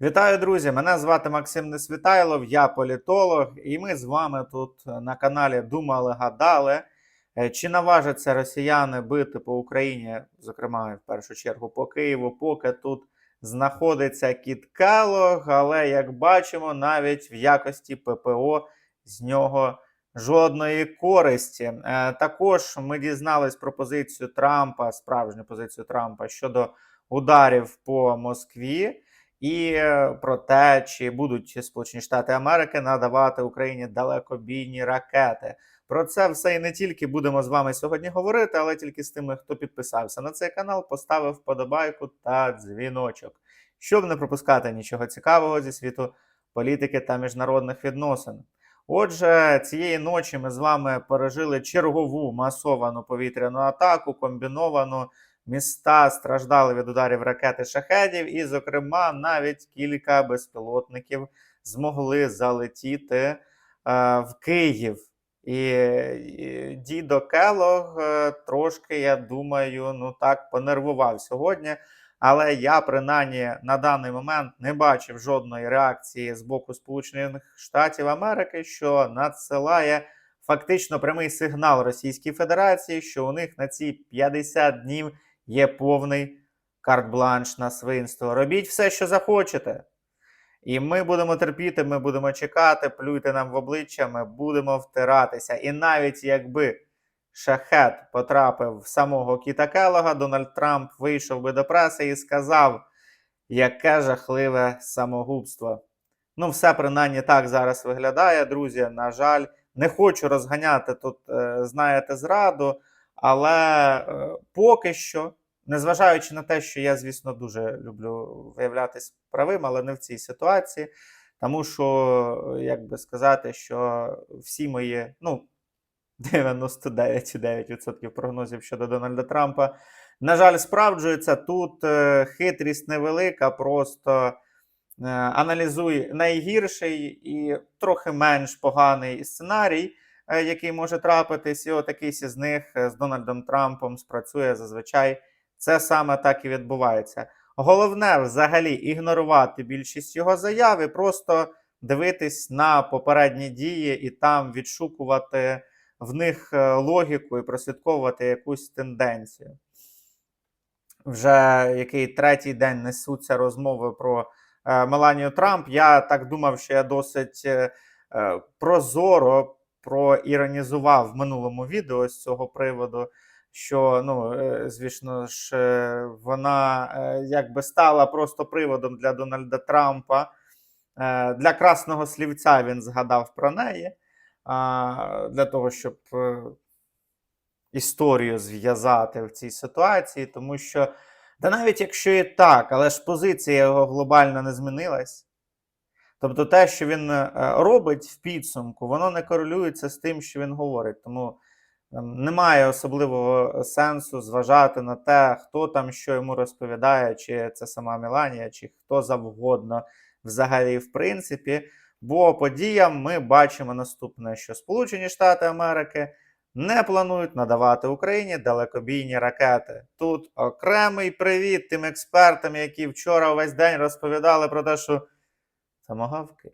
Вітаю, друзі! Мене звати Максим Несвітайлов, я політолог, і ми з вами тут на каналі Думали Гадали. Е, Чи наважаться росіяни бити по Україні, зокрема, в першу чергу по Києву, поки тут знаходиться Кіт але як бачимо, навіть в якості ППО з нього жодної користі. Е, Також ми дізнались про позицію Трампа, справжню позицію Трампа щодо ударів по Москві і е, про те, чи будуть Сполучені Штати Америки надавати Україні далекобійні ракети. Про це все і не тільки будемо з вами сьогодні говорити, але тільки з тими, хто підписався на цей канал, поставив вподобайку та дзвіночок, щоб не пропускати нічого цікавого зі світу політики та міжнародних відносин. Отже, цієї ночі ми з вами пережили чергову масовану повітряну атаку, комбіновану міста страждали від ударів ракети шахедів, і, зокрема, навіть кілька безпілотників змогли залетіти е, в Київ. І, і дідо Келог е, трошки, я думаю, ну так понервував сьогодні. Але я принаймні на даний момент не бачив жодної реакції з боку Сполучених Штатів Америки, що надсилає фактично прямий сигнал Російській Федерації, що у них на ці 50 днів є повний карт-бланш на свинство. Робіть все, що захочете. І ми будемо терпіти, ми будемо чекати, плюйте нам в обличчя, ми будемо втиратися. І навіть якби шахет потрапив в самого Кіта Келога, Дональд Трамп вийшов би до преси і сказав, яке жахливе самогубство. Ну, все принаймні так зараз виглядає, друзі. На жаль, не хочу розганяти тут, е, знаєте, зраду, але е, поки що, незважаючи на те, що я, звісно, дуже люблю виявлятись правим, але не в цій ситуації. Тому що, як би сказати, що всі мої, ну, 99,9% прогнозів щодо Дональда Трампа, на жаль, справджуються. Тут е, хитрість невелика, просто е, аналізуй найгірший і трохи менш поганий сценарій, який може трапитись, і от якийсь із них е, з Дональдом Трампом спрацює зазвичай. Це саме так і відбувається. Головне взагалі ігнорувати більшість його заяв і просто дивитись на попередні дії і там відшукувати в них е, логіку і прослідковувати якусь тенденцію. Вже який третій день несуться розмови про е, Меланію Трамп. Я так думав, що я досить е, е, прозоро проіронізував в минулому відео з цього приводу. Що, ну, е, звісно ж, вона е, якби стала просто приводом для Дональда Трампа. Е, Для красного слівця він згадав про неї для того, щоб історію зв'язати в цій ситуації, тому що, та навіть якщо і так, але ж позиція його глобально не змінилась. Тобто те, що він е, робить в підсумку, воно не корелюється з тим, що він говорить. Тому ем, немає особливого сенсу зважати на те, хто там що йому розповідає, чи це сама Меланія, чи хто завгодно взагалі, в принципі. Бо подіям ми бачимо наступне: що Сполучені Штати Америки не планують надавати Україні далекобійні ракети. Тут окремий привіт тим експертам, які вчора весь день розповідали про те, що тамагавки,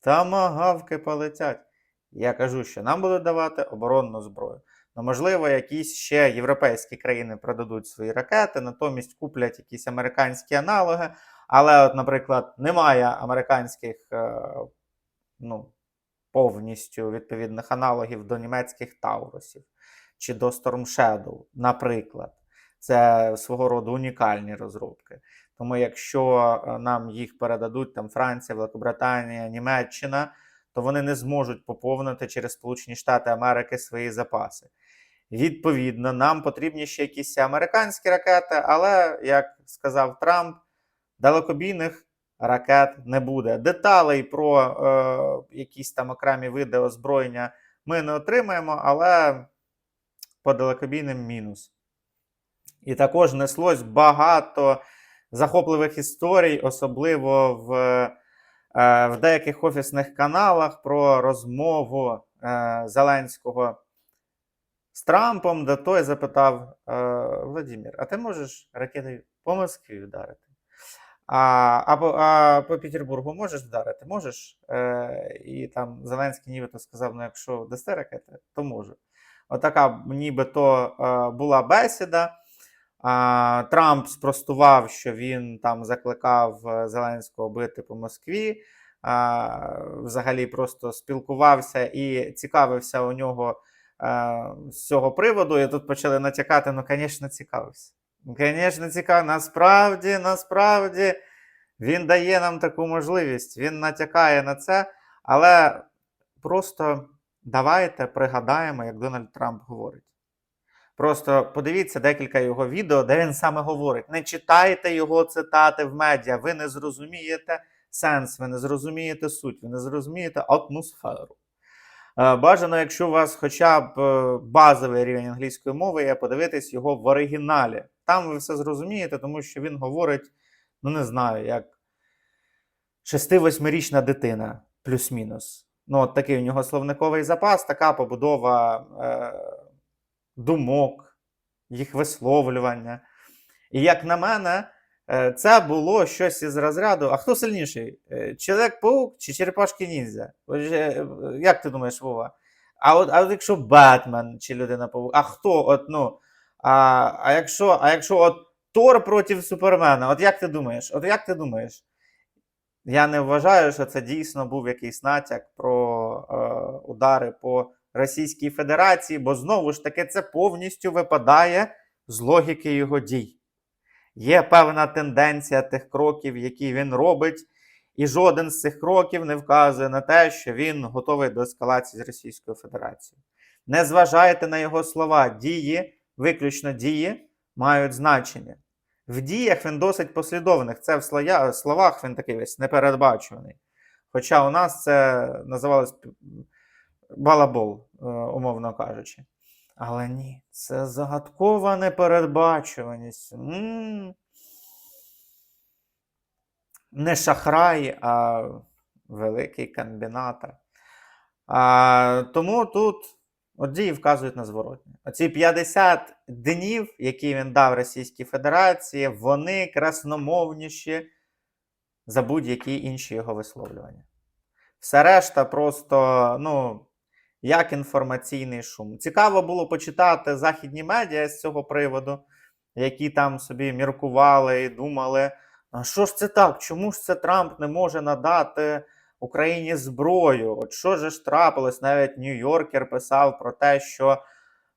тамагавки полетять. Я кажу, що нам будуть давати оборонну зброю. Ну, можливо, якісь ще європейські країни продадуть свої ракети, натомість куплять якісь американські аналоги. Але, от, наприклад, немає американських е, ну, повністю відповідних аналогів до німецьких Таурусів чи до Storm Shadow, наприклад. Це свого роду унікальні розробки. Тому якщо е, нам їх передадуть там Франція, Великобританія, Німеччина, то вони не зможуть поповнити через Сполучені Штати Америки свої запаси. Відповідно, нам потрібні ще якісь американські ракети, але, як сказав Трамп, далекобійних ракет не буде. Деталей про е, якісь там окремі види озброєння ми не отримаємо, але по далекобійним мінус. І також неслось багато захопливих історій, особливо в, е, в деяких офісних каналах про розмову е, Зеленського з Трампом, де той запитав: е, Владимир, а ти можеш ракетою по Москві вдарити? А, а, по, а по Петербургу можеш вдарити? Можеш? Е, і там Зеленський нібито сказав: ну, якщо дасте ракети, то можу. Отака нібито була бесіда. Трамп спростував, що він там закликав е, Зеленського бити по Москві. Взагалі просто спілкувався і цікавився у нього з цього приводу. І тут почали натякати: ну, звісно, цікавився. Звісно, цікаво. Насправді, насправді, він дає нам таку можливість, він натякає на це, але просто давайте пригадаємо, як Дональд Трамп говорить. Просто подивіться декілька його відео, де він саме говорить. Не читайте його цитати в медіа, ви не зрозумієте сенс, ви не зрозумієте суть, ви не зрозумієте атмосферу. Е, Бажано, якщо у вас хоча б е, базовий рівень англійської мови, є подивитись його в оригіналі. Там ви все зрозумієте, тому що він говорить, ну не знаю, як 6-8-річна дитина, плюс-мінус. Ну, от такий у нього словниковий запас, така побудова е, думок, їх висловлювання. І як на мене, е, це було щось із розряду. А хто сильніший? Е, Чоловік-паук чи черепашки ніндзя? Е, Як ти думаєш, Вова? А от, а от якщо Бетмен чи людина паук, а хто? От, ну, а, а, якщо, а якщо от Тор проти Супермена, от як ти думаєш? От як ти думаєш? Я не вважаю, що це дійсно був якийсь натяк про е, удари по Російській Федерації, бо знову ж таки це повністю випадає з логіки його дій. Є певна тенденція тих кроків, які він робить, і жоден з цих кроків не вказує на те, що він готовий до ескалації з Російською Федерацією. Не зважайте на його слова, дії, виключно дії, мають значення. В діях він досить послідовний. Це в словах він такий весь непередбачуваний. Хоча у нас це називалось балабол, е, умовно кажучи. Але ні, це загадкова непередбачуваність. М. Не шахрай, а великий комбінатор. А, тому тут от дії вказують на зворотне. Оці 50 днів, які він дав Російській Федерації, вони красномовніші за будь-які інші його висловлювання. Все решта просто, ну, як інформаційний шум. Цікаво було почитати західні медіа з цього приводу, які там собі міркували і думали, а що ж це так? Чому ж це Трамп не може надати Україні зброю? От що ж трапилось? Навіть Нью-Йоркер писав про те, що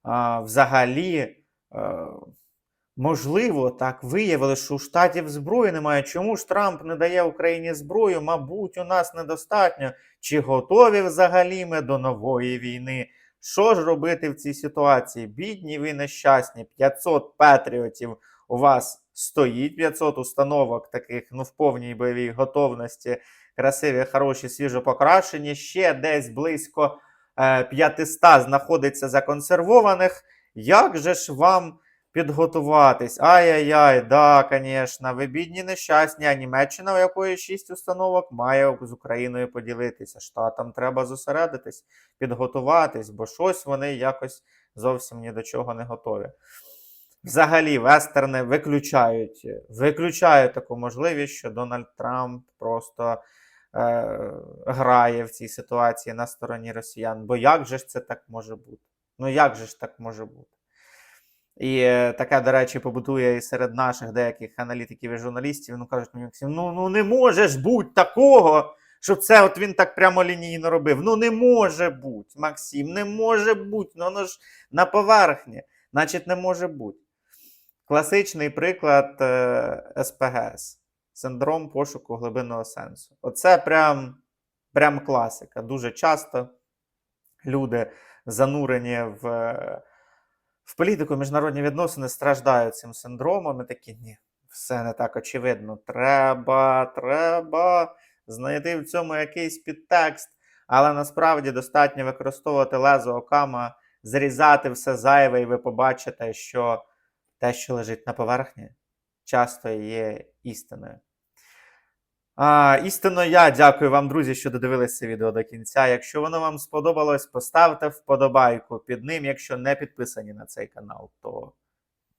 а, взагалі. е, Можливо, так виявили, що у штатів зброї немає. Чому ж Трамп не дає Україні зброю? Мабуть, у нас недостатньо. Чи готові взагалі ми до нової війни? Що ж робити в цій ситуації? Бідні ви нещасні. 500 патріотів у вас стоїть, 500 установок таких ну, в повній бойовій готовності, красиві, хороші, свіжо покрашені. Ще десь близько е, 500 знаходиться законсервованих. Як же ж вам підготуватись? Ай-яй-яй, да, звісно, ви бідні нещасні, а Німеччина, у якої 6 установок, має з Україною поділитися. Штатам треба зосередитись, підготуватись, бо щось вони якось зовсім ні до чого не готові. Взагалі, вестерни виключають, виключають таку можливість, що Дональд Трамп просто е, грає в цій ситуації на стороні росіян. Бо як же ж це так може бути? Ну як же ж так може бути? І е, таке, до речі, побутує і серед наших деяких аналітиків і журналістів. Ну кажуть мені, Максим, ну, ну не може ж бути такого, щоб це от він так прямолінійно робив. Ну не може бути, Максим, не може бути. Ну воно ж на поверхні. Значить, не може бути. Класичний приклад е, СПГС синдром пошуку глибинного сенсу. Оце прям, прям класика. Дуже часто люди занурені в, е, в політику, міжнародні відносини страждають цим синдромом. І такі, ні, все не так очевидно. Треба, треба знайти в цьому якийсь підтекст. Але насправді достатньо використовувати лезо окама, зрізати все зайве, і ви побачите, що те, що лежить на поверхні, часто є істиною. А, істинно я дякую вам, друзі, що додивилися відео до кінця. Якщо воно вам сподобалось, поставте вподобайку під ним. Якщо не підписані на цей канал, то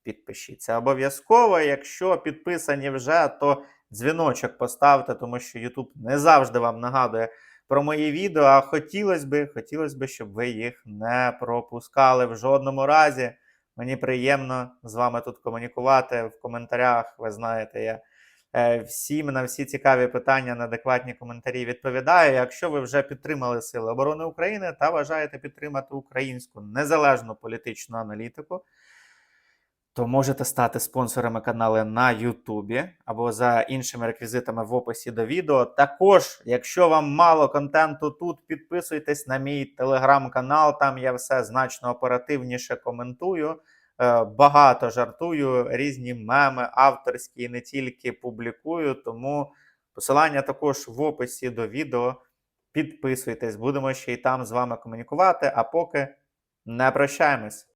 підпишіться обов'язково. Якщо підписані вже, то дзвіночок поставте, тому що YouTube не завжди вам нагадує про мої відео. А хотілося б, хотілося б, щоб ви їх не пропускали в жодному разі. Мені приємно з вами тут комунікувати в коментарях. Ви знаєте, я всім на всі цікаві питання на адекватні коментарі відповідаю. Якщо ви вже підтримали Сили оборони України та бажаєте підтримати українську незалежну політичну аналітику, то можете стати спонсорами каналу на Ютубі або за іншими реквізитами в описі до відео. Також, якщо вам мало контенту тут, підписуйтесь на мій телеграм-канал. Там я все значно оперативніше коментую. Е, Багато жартую, різні меми, авторські і не тільки публікую. Тому посилання також в описі до відео. Підписуйтесь, будемо ще й там з вами комунікувати. А поки не прощаємось.